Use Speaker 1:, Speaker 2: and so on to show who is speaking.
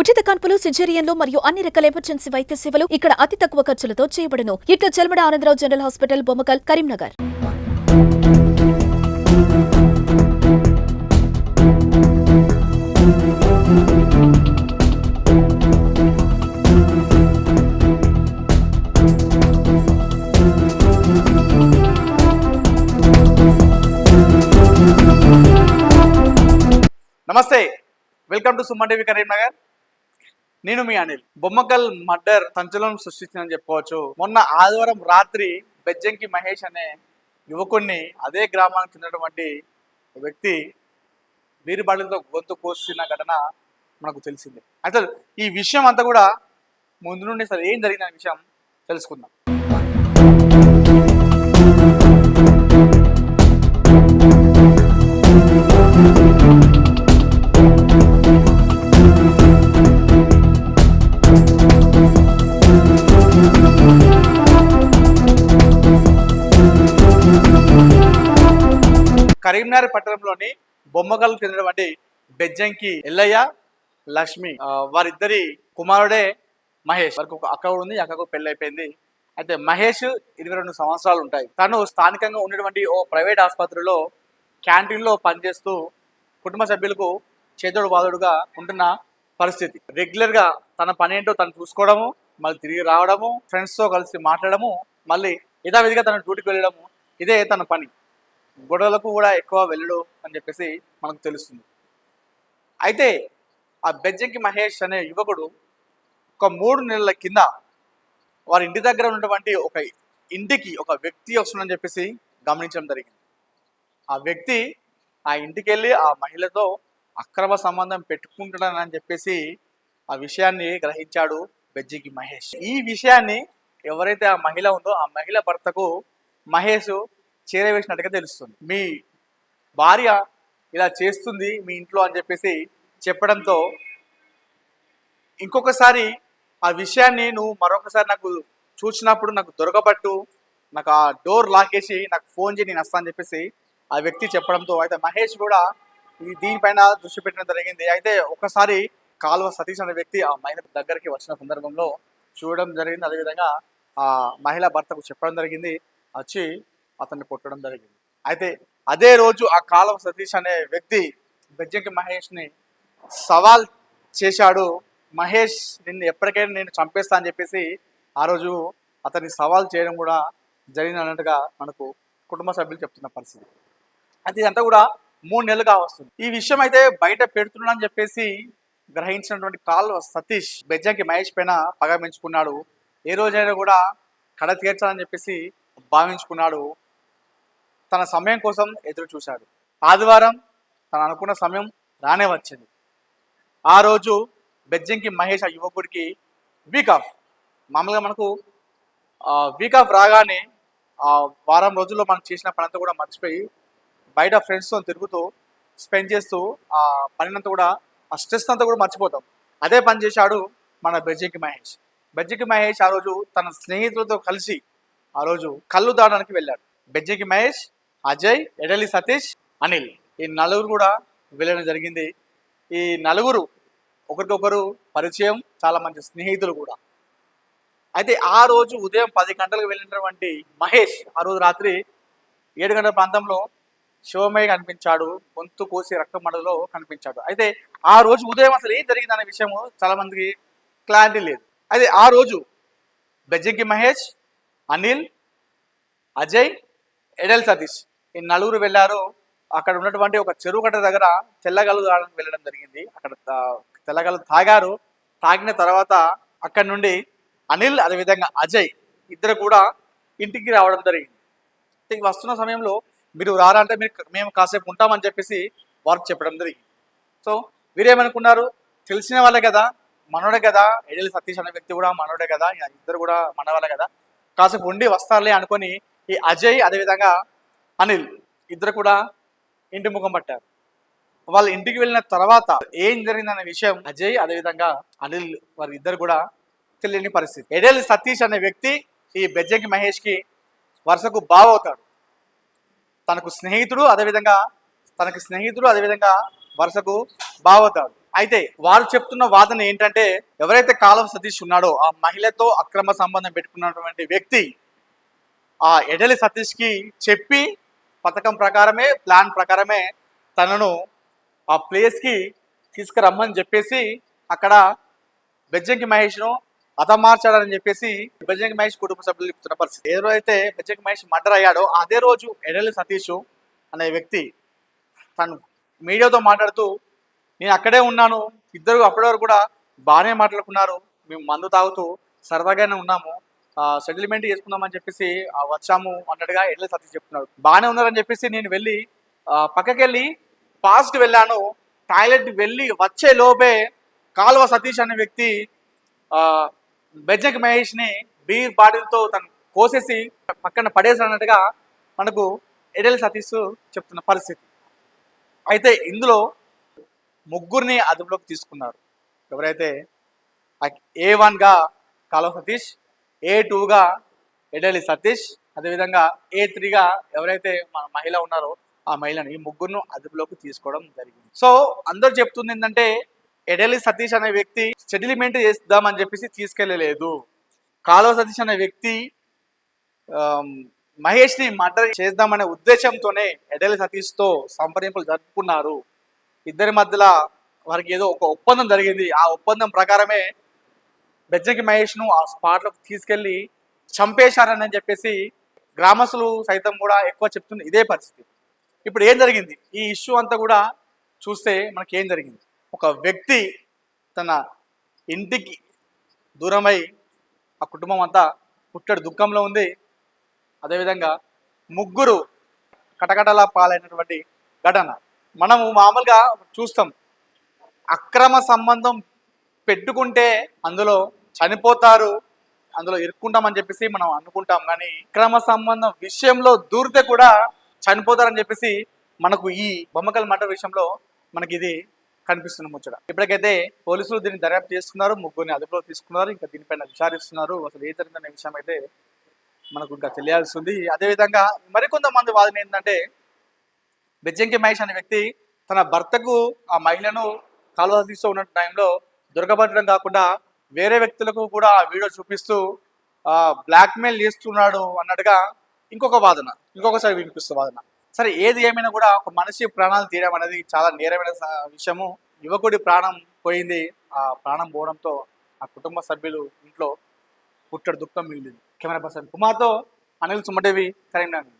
Speaker 1: ఉచిత కాన్పులు సిజేరియన్లు మరియు అన్ని రకాల ఎమర్జెన్సీ వైద్య సేవలు ఇక్కడ అతి తక్కువ ఖర్చులతో చేయబడును. ఇట్లు చెల్మడ ఆనందరావు జనరల్ హాస్పిటల్ బొమ్మకల్ కరీంనగర్.
Speaker 2: నమస్తే. Welcome to Suman TV Karimnagar. నేను మీ అనిల్. బొమ్మకల్ మర్డర్ సంచలనం సృష్టించిందని చెప్పుకోవచ్చు. మొన్న ఆదివారం రాత్రి బెజ్జంకి మహేష్ అనే యువకుణ్ణి అదే గ్రామానికి చెందినటువంటి వ్యక్తి వీరిబాళ్ళతో గొంతు కోసిన ఘటన మనకు తెలిసింది. అసలు ఈ విషయం అంతా కూడా ముందు నుండి అసలు ఏం జరిగిందనే విషయం తెలుసుకుందాం. కరీంనగర్ పట్టణంలోని బొమ్మగల్ చెందినటువంటి బెజ్జంకి ఎల్లయ్య లక్ష్మి వారిద్దరి కుమారుడే మహేష్. వారికి ఒక అక్క కూడా ఉంది అక్కకు పెళ్ళి అయిపోయింది. అయితే మహేష్ ఇరవై రెండు సంవత్సరాలు ఉంటాయి. తను స్థానికంగా ఉన్నటువంటి ఓ ప్రైవేట్ ఆసుపత్రిలో క్యాంటీన్లో పనిచేస్తూ కుటుంబ సభ్యులకు చేదోడు బాధుడుగా ఉంటున్న పరిస్థితి. రెగ్యులర్గా తన పని ఏంటో తను చూసుకోవడము మళ్ళీ తిరిగి రావడము ఫ్రెండ్స్తో కలిసి మాట్లాడము మళ్ళీ యథావిధిగా తన డ్యూటీకి వెళ్ళడము ఇదే తన పని. గొడవలకు కూడా ఎక్కువ వెళ్ళడు అని చెప్పేసి మనకు తెలుస్తుంది. అయితే ఆ బెజ్జంకి మహేష్ అనే యువకుడు ఒక మూడు నెలల కింద వారి ఇంటి దగ్గర ఉన్నటువంటి ఒక ఇంటికి ఒక వ్యక్తి వస్తుందని చెప్పేసి గమనించడం జరిగింది. ఆ వ్యక్తి ఆ ఇంటికి వెళ్ళి ఆ మహిళతో అక్రమ సంబంధం పెట్టుకుంటాడని చెప్పేసి ఆ విషయాన్ని గ్రహించాడు బెజ్జికి మహేష్. ఈ విషయాన్ని ఎవరైతే ఆ మహిళ ఉందో ఆ మహిళ భర్తకు మహేష్ చేరవేసినట్టుగా తెలుస్తుంది. మీ భార్య ఇలా చేస్తుంది మీ ఇంట్లో అని చెప్పేసి చెప్పడంతో ఇంకొకసారి ఆ విషయాన్ని నువ్వు మరొకసారి నాకు చూసినప్పుడు నాకు దొరకబట్టు నాకు ఆ డోర్ లాకేసి నాకు ఫోన్ చేయి నేను వస్తాను అని చెప్పేసి ఆ వ్యక్తి చెప్పడంతో అయితే మహేష్ కూడా దీనిపైన దృష్టి పెట్టడం జరిగింది. అయితే ఒకసారి కాలువ సతీష్ అనే వ్యక్తి ఆ మహిళ దగ్గరికి వచ్చిన సందర్భంలో చూడడం జరిగింది. అదేవిధంగా ఆ మహిళ భర్తకు చెప్పడం జరిగింది. వచ్చి అతన్ని కొట్టడం జరిగింది. అయితే అదే రోజు ఆ కాలవ సతీష్ అనే వ్యక్తి బెజ్జంకి మహేష్ని సవాల్ చేశాడు. మహేష్ నిన్ను ఎప్పటికైనా నేను చంపేస్తా అని చెప్పేసి ఆ రోజు అతన్ని సవాల్ చేయడం కూడా జరిగింది అన్నట్టుగా మనకు కుటుంబ సభ్యులు చెప్తున్న పరిస్థితి. అయితే ఇదంతా కూడా మూడు నెలలుగా వస్తుంది. ఈ విషయం అయితే బయట పెడుతున్నాడని చెప్పేసి గ్రహించినటువంటి కాల్ సతీష్ బెజ్జంకి మహేష్ పైన పగ పెంచుకున్నాడు. ఏ రోజైనా కూడా కడ తీర్చాలని చెప్పేసి భావించుకున్నాడు. తన సమయం కోసం ఎదురు చూశాడు. ఆదివారం తను అనుకున్న సమయం రానే వచ్చింది. ఆ రోజు బెజ్జింగ్కి మహేష్ ఆ యువకుడికి వీక్ ఆఫ్ మామూలుగా మనకు వీక్ ఆఫ్ రాగానే ఆ వారం రోజుల్లో మనం చేసిన పని అంతా కూడా మర్చిపోయి బయట ఫ్రెండ్స్తో తిరుగుతూ స్పెండ్ చేస్తూ ఆ పనినంతా కూడా ఆ స్ట్రెస్ అంతా కూడా మర్చిపోతాం. అదే పని చేశాడు మన బెజ్జికి మహేష్. బెజ్జికి మహేష్ ఆ రోజు తన స్నేహితులతో కలిసి ఆ రోజు కళ్ళు దాడడానికి వెళ్ళాడు. బెజ్జికి మహేష్ అజయ్ ఎడలి సతీష్ అనిల్. ఈ నలుగురు కూడా వెళ్ళడం జరిగింది. ఈ నలుగురు ఒకరికొకరు పరిచయం చాలా మంచి స్నేహితులు కూడా. అయితే ఆ రోజు ఉదయం పది గంటలకు వెళ్ళినటువంటి మహేష్ ఆ రోజు రాత్రి ఏడు గంటల ప్రాంతంలో శివమయ్య కనిపించాడు. గొంతు కోసి రక్తం మడలో కనిపించాడు. అయితే ఆ రోజు ఉదయం అసలు ఏం జరిగిందనే విషయము చాలా మందికి క్లారిటీ లేదు. అయితే ఆ రోజు బెజ్జంకి మహేష్ అనిల్ అజయ్ ఎడల్ సతీష్ ఈ నలుగురు వెళ్ళారు. అక్కడ ఉన్నటువంటి ఒక చెరువు కట్ట దగ్గర తెల్లగలు తాగడానికి వెళ్ళడం జరిగింది. అక్కడ తా- తెల్లగలు తాగారు. తాగిన తర్వాత అక్కడ నుండి అనిల్ అదేవిధంగా అజయ్ ఇద్దరు కూడా ఇంటికి రావడం జరిగింది. వస్తున్న సమయంలో మీరు రారా అంటే మీరు మేము కాసేపు ఉంటామని చెప్పేసి వారు చెప్పడం జరిగింది. సో వీరేమనుకున్నారు? తెలిసిన వాళ్ళే కదా మనోడే కదా ఎడలి సతీష్ అనే వ్యక్తి కూడా మనోడే కదా ఇద్దరు కూడా మనవాళ్ళే కదా. కాసేపు ఉండి వస్తారులే అనుకొని ఈ అజయ్ అదేవిధంగా అనిల్ ఇద్దరు కూడా ఇంటి ముఖం పట్టారు. వాళ్ళ ఇంటికి వెళ్ళిన తర్వాత ఏం జరిగిందనే విషయం అజయ్ అదేవిధంగా అనిల్ వారి ఇద్దరు కూడా తెలియని పరిస్థితి. ఎడేల్ సతీష్ అనే వ్యక్తి ఈ బెజ్జంకి మహేష్కి వరుసకు బావవుతాడు. తనకు స్నేహితుడు అదేవిధంగా తనకు స్నేహితుడు అదేవిధంగా వరుసకు బావవుతాడు. అయితే వారు చెప్తున్న వాదన ఏంటంటే ఎవరైతే కాలం సతీష్ ఉన్నాడో ఆ మహిళతో అక్రమ సంబంధం పెట్టుకున్నటువంటి వ్యక్తి ఆ ఎడలి సతీష్కి చెప్పి పథకం ప్రకారమే ప్లాన్ ప్రకారమే తనను ఆ ప్లేస్కి తీసుకురమ్మని చెప్పేసి అక్కడ బెజ్జంకి మహేష్ను అతమార్చాడని చెప్పేసి బెజ్జంకి మహేష్ కుటుంబ సభ్యులు చెప్తున్న పరిస్థితి. ఏ రోజైతే బెజ్జంకి మహేష్ మర్డర్ అయ్యాడో అదే రోజు ఎడలి సతీష్ అనే వ్యక్తి తను మీడియాతో మాట్లాడుతూ నేను అక్కడే ఉన్నాను ఇద్దరు అప్పటి వరకు కూడా బాగానే మాట్లాడుకున్నారు మేము మందు తాగుతూ సరదాగానే ఉన్నాము సెటిల్మెంట్ చేసుకుందామని చెప్పేసి వచ్చాము అన్నట్టుగా ఎడ్ల సతీష్ చెప్తున్నాడు. బాగానే ఉన్నారని చెప్పేసి నేను వెళ్ళి పక్కకి వెళ్ళి పాస్కి వెళ్ళాను. టాయిలెట్ వెళ్ళి వచ్చే లోపే కాలువ సతీష్ అనే వ్యక్తి బెజ్జక్ మహేష్ని బీర్ బాటిల్తో తను కోసేసి పక్కన పడేసినట్టుగా మనకు ఎడెల్ సతీష్ చెప్తున్న పరిస్థితి. అయితే ఇందులో ముగ్గురిని అదుపులోకి తీసుకున్నారు. ఎవరైతే ఏ వన్గా కాలువ సతీష్ ఏ టూగా ఎడలి సతీష్ అదేవిధంగా ఏ త్రీగా ఎవరైతే మన మహిళ ఉన్నారో ఆ మహిళను ఈ ముగ్గురును అదుపులోకి తీసుకోవడం జరిగింది. సో అందరు చెప్తుంది ఏంటంటే ఎడలి సతీష్ అనే వ్యక్తి సెటిల్మెంట్ చేద్దామని చెప్పేసి తీసుకెళ్ళలేదు. కాలువ సతీష్ అనే వ్యక్తి మహేష్ని మర్డర్ చేద్దామనే ఉద్దేశంతోనే ఎడలి సతీష్తో సంప్రదింపులు జరుపుకున్నారు. ఇద్దరి మధ్యలో వారికి ఏదో ఒక ఒప్పందం జరిగింది. ఆ ఒప్పందం ప్రకారమే బెజ్జకి మహేష్ను ఆ స్పాట్లోకి తీసుకెళ్ళి చంపేశారని చెప్పేసి గ్రామస్తులు సైతం కూడా ఎక్కువ చెప్తున్న ఇదే పరిస్థితి. ఇప్పుడు ఏం జరిగింది? ఈ ఇష్యూ అంతా కూడా చూస్తే మనకి ఏం జరిగింది? ఒక వ్యక్తి తన ఇంటికి దూరమై ఆ కుటుంబం అంతా పుట్టడు దుఃఖంలో ఉంది. అదేవిధంగా ముగ్గురు కటకటల పాలైనటువంటి ఘటన. మనము మామూలుగా చూస్తాం. అక్రమ సంబంధం పెట్టుకుంటే అందులో చనిపోతారు. అందులో ఇరుక్కుంటామని చెప్పేసి మనం అనుకుంటాం. కానీ అక్రమ సంబంధం విషయంలో దూరితే కూడా చనిపోతారని చెప్పేసి మనకు ఈ బొమ్మకల్ మాట విషయంలో మనకి ఇది కనిపిస్తున్న ముచ్చట. ఇప్పటికైతే పోలీసులు దీన్ని దర్యాప్తు చేస్తున్నారు ముగ్గురిని అదుపులో తీసుకున్నారు. ఇంకా దీనిపైన విచారిస్తున్నారు. అసలు ఏ జరిగిందనే విషయం అయితే మనకు ఇంకా తెలియాల్సి ఉంది. అదేవిధంగా మరికొంతమంది వాదన ఏంటంటే బెజ్జంకి మహేష్ అనే వ్యక్తి తన భర్తకు ఆ మహిళను కాలువ తీస్తూ ఉన్న టైంలో దొరకబడడం కాకుండా వేరే వ్యక్తులకు కూడా ఆ వీడియో చూపిస్తూ బ్లాక్మెయిల్ చేస్తున్నాడు అన్నట్టుగా ఇంకొక వాదన ఇంకొకసారి వినిపిస్తుంది వాదన. సరే ఏది ఏమైనా కూడా ఒక మనిషి ప్రాణాలు తీయడం అనేది చాలా నేరమైన విషయము. యువకుడి ప్రాణం పోయింది. ఆ ప్రాణం పోవడంతో ఆ కుటుంబ సభ్యులు ఇంట్లో పుట్టడు దుఃఖం మిగిలింది. కెమెరా పర్సన్ కుమార్తో అనిల్ సుమటేవి కరీంనగర్.